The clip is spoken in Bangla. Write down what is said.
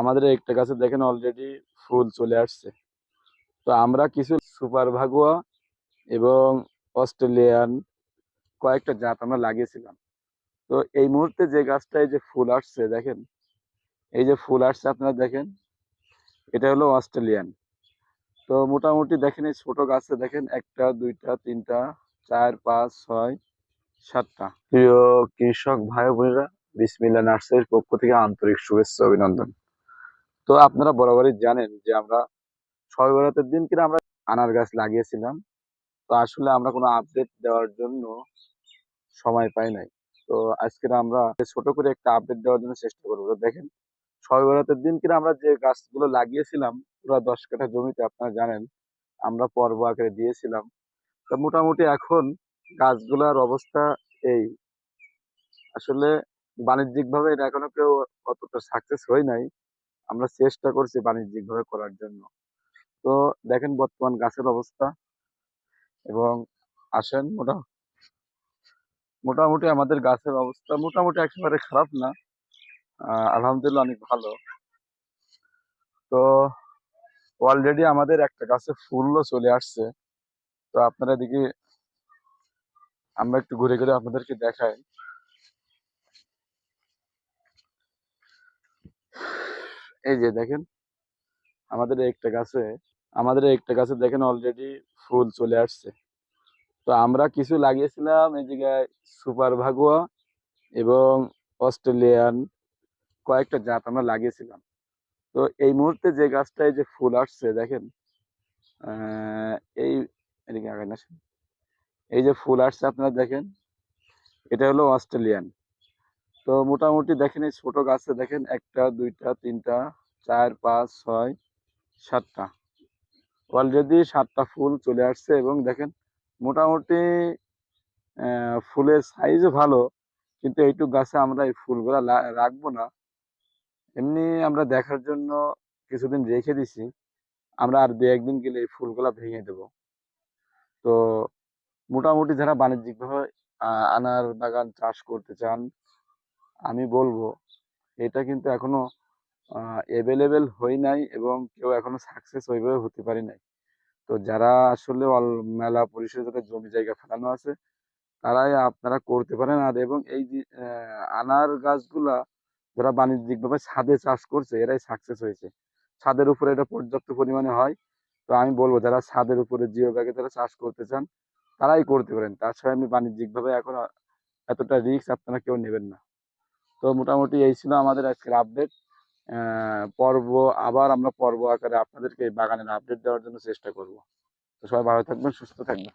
আমাদের একটা গাছে দেখেন অলরেডি ফুল চলে আসছে। তো আমরা কিছু সুপার ভাগুয়া এবং অস্ট্রেলিয়ান কয়েকটা জাত আমরা লাগিয়েছিলাম। তো এই মুহূর্তে যে গাছটায় যে ফুল আসছে দেখেন, এই যে ফুল আসছে আপনারা দেখেন, এটা হলো অস্ট্রেলিয়ান। তো মোটামুটি দেখেন এই ছোট গাছে দেখেন একটা, দুইটা, তিনটা, চার, পাঁচ, ছয়, সাতটা। প্রিয় কৃষক ভাই বোনেরা বিসমিল্লা নার্সারির পক্ষ থেকে আন্তরিক শুভেচ্ছা, অভিনন্দন। তো আপনারা বরাবরই জানেন যে আমরা বরাতের দিন কিনা আমরা আনার গাছ লাগিয়েছিলাম। তো আসলে আমরা কোনো আপডেট দেওয়ার জন্য সময় পাই নাই। তো আজকে আমরা ছোট করে একটা আপডেট দেওয়ার জন্য চেষ্টা করব। দেখেন ছয় বরাতের দিন কিনা আমরা যে গাছগুলো লাগিয়েছিলাম, পুরো দশ কাঠা জমিতে আপনারা জানেন, আমরা পর্ব আকারে দিয়েছিলাম। তো মোটামুটি এখন গাছগুলার অবস্থা এই। আসলে বাণিজ্যিক ভাবে এটা এখনও কেউ অতটা সাকসেস হয় নাই। আমরা চেষ্টা করছি বাণিজ্যিক ভাবে করার জন্য। তো দেখেন বর্তমান গাছের অবস্থা এবং আসেন মোটা মোটামুটি আমাদের গাছের অবস্থা মোটামুটি একেবারে খারাপ না। আলহামদুলিল্লাহ অনেক ভালো। তো অলরেডি আমাদের একটা গাছে ফুলও চলে আসছে। তো আপনারা এদিকে আমরা একটু ঘুরে ঘুরে আপনাদেরকে দেখাই। এই যে দেখেন, আমাদের একটা গাছে, আমাদের একটা গাছে দেখেন অলরেডি ফুল চলে আসছে। তো আমরা কিছু লাগিয়েছিলাম এই জায়গায় সুপার ভাগুয়া এবং অস্ট্রেলিয়ান, কয়েকটা জাত আমরা লাগিয়েছিলাম। তো এই মুহূর্তে যে গাছটায় যে ফুল আসছে দেখেন এই এদিকে না এই যে ফুল আসছে আপনারা দেখেন, এটা হলো অস্ট্রেলিয়ান। তো মোটামুটি দেখেন এই ছোট গাছে দেখেন একটা, দুইটা, তিনটা, চার, পাঁচ, ছয়, সাতটা। অলরেডি সাতটা ফুল চলে আসছে এবং দেখেন মোটামুটি ফুলের সাইজও ভালো, কিন্তু এইটুক গাছে আমরা এই ফুলগুলা রাখব না। এমনি আমরা দেখার জন্য কিছুদিন রেখে দিছি, আমরা আর দু একদিন গেলে এই ফুলগুলা ভেঙে দেব। তো মোটামুটি যারা বাণিজ্যিকভাবে আনার বাগান চাষ করতে চান আমি বলব, এটা কিন্তু এখনও এভেলেবেল হই নাই এবং কেউ এখনও সাকসেস ওইভাবে হতে পারি নাই। তো যারা আসলে অল- মেলা পরিসরে যাদের জমি জায়গা ফেলানো আছে, তারাই আপনারা করতে পারেন। আর এবং এই যে আনার গাছগুলা যারা বাণিজ্যিকভাবে ছাদে চাষ করছে, এরাই সাকসেস হয়েছে। ছাদের উপরে এটা পর্যাপ্ত পরিমাণে হয়। তো আমি বলব, যারা ছাদের উপরে জিও ব্যাগে যারা চাষ করতে চান, তারাই করতে পারেন। তাছাড়া আমি বাণিজ্যিকভাবে এখন এতটা রিস্ক আপনারা কেউ নেবেন না। তো মোটামুটি এই ছিল আমাদের আজকের আপডেট পর্ব আবার আমরা পর্ব আকারে আপনাদেরকে বাগানের আপডেট দেওয়ার জন্য চেষ্টা করব। তো সবাই ভালো থাকবেন, সুস্থ থাকবেন।